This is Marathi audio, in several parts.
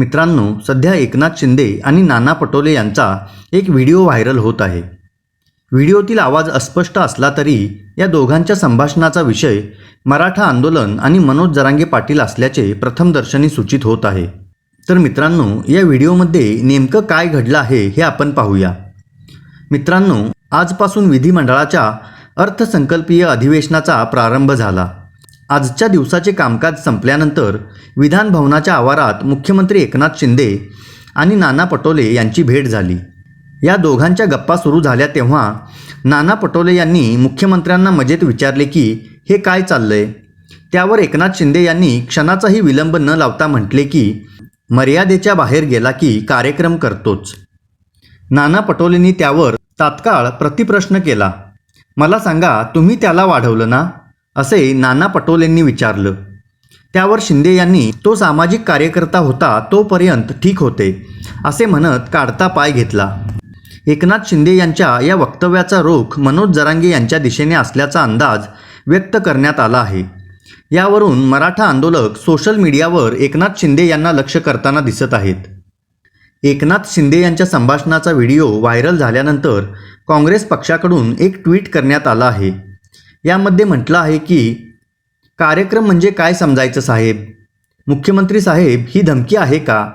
मित्रांनो सध्या एकनाथ शिंदे आणि नाना पटोले यांचा एक व्हिडिओ व्हायरल होत आहे. व्हिडिओतील आवाज अस्पष्ट असला तरी या दोघांच्या संभाषणाचा विषय मराठा आंदोलन आणि मनोज जरांगे पाटील असल्याचे प्रथमदर्शनी सूचित होत आहे. तर मित्रांनो या व्हिडिओमध्ये नेमकं काय घडलं आहे हे आपण पाहूया. मित्रांनो आजपासून विधिमंडळाच्या अर्थसंकल्पीय अधिवेशनाचा प्रारंभ झाला. आजच्या दिवसाचे कामकाज संपल्यानंतर विधान भवनाच्या आवारात मुख्यमंत्री एकनाथ शिंदे आणि नाना पटोले यांची भेट झाली. या दोघांच्या गप्पा सुरू झाल्या तेव्हा नाना पटोले यांनी मुख्यमंत्र्यांना मजेत विचारले की हे काय चाललंय? त्यावर एकनाथ शिंदे यांनी क्षणाचाही विलंब न लावता म्हटले की मर्यादेच्या बाहेर गेला की कार्यक्रम करतोच. नाना पटोलेंनी त्यावर तात्काळ प्रतिप्रश्न केला. मला सांगा तुम्ही त्याला वाढवलं ना? असे नाना पटोलेंनी विचारलं. त्यावर शिंदे यांनी तो सामाजिक कार्यकर्ता होता तोपर्यंत ठीक होते असे म्हणत काढता पाय घेतला. एकनाथ शिंदे यांच्या या वक्तव्याचा रोख मनोज जरांगे यांच्या दिशेने असल्याचा अंदाज व्यक्त करण्यात आला आहे. यावरून मराठा आंदोलक सोशल मीडियावर एकनाथ शिंदे यांना लक्ष करताना दिसत आहेत. एकनाथ शिंदे यांच्या संभाषणाचा व्हिडिओ व्हायरल झाल्यानंतर काँग्रेस पक्षाकडून एक ट्विट करण्यात आलं आहे. यामध्ये म्हटलं आहे की कार्यक्रम म्हणजे काय समजायचं साहेब? मुख्यमंत्री साहेब ही धमकी आहे का?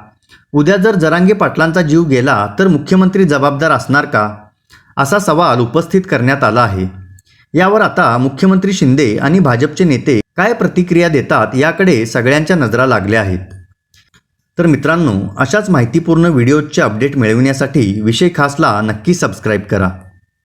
उद्या जर जरांगे पाटलांचा जीव गेला तर मुख्यमंत्री जबाबदार असणार का? असा सवाल उपस्थित करण्यात आला आहे. यावर आता मुख्यमंत्री शिंदे आणि भाजपचे नेते काय प्रतिक्रिया देतात याकडे सगळ्यांच्या नजरा लागल्या आहेत. तर मित्रांनो अशाच माहितीपूर्ण व्हिडिओचे अपडेट मिळविण्यासाठी विषय खासला नक्की सबस्क्राईब करा.